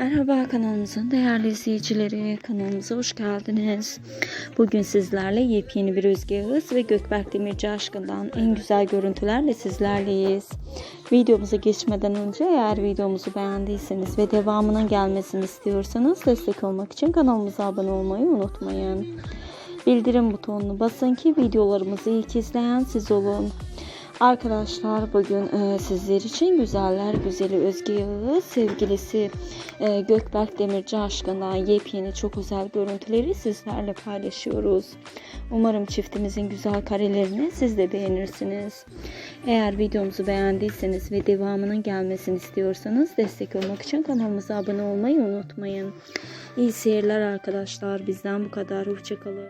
Merhaba kanalımızın değerli izleyicileri. Kanalımıza hoş geldiniz. Bugün sizlerle yepyeni bir Özge ve Gökberk Demirci aşkından en güzel görüntülerle sizlerleyiz. Videomuza geçmeden önce eğer videomuzu beğendiyseniz ve devamının gelmesini istiyorsanız destek olmak için kanalımıza abone olmayı unutmayın. Bildirim butonunu basın ki videolarımızı ilk izleyen siz olun. Arkadaşlar bugün e, sizler için güzeller güzeli Özge Yağız sevgilisi e, Gökberk Demirci aşkından yepyeni çok özel görüntüleri sizlerle paylaşıyoruz. Umarım çiftimizin güzel karelerini siz de beğenirsiniz. Eğer videomuzu beğendiyseniz ve devamının gelmesini istiyorsanız destek olmak için kanalımıza abone olmayı unutmayın. İyi seyirler arkadaşlar. Bizden bu kadar. Hoşçakalın.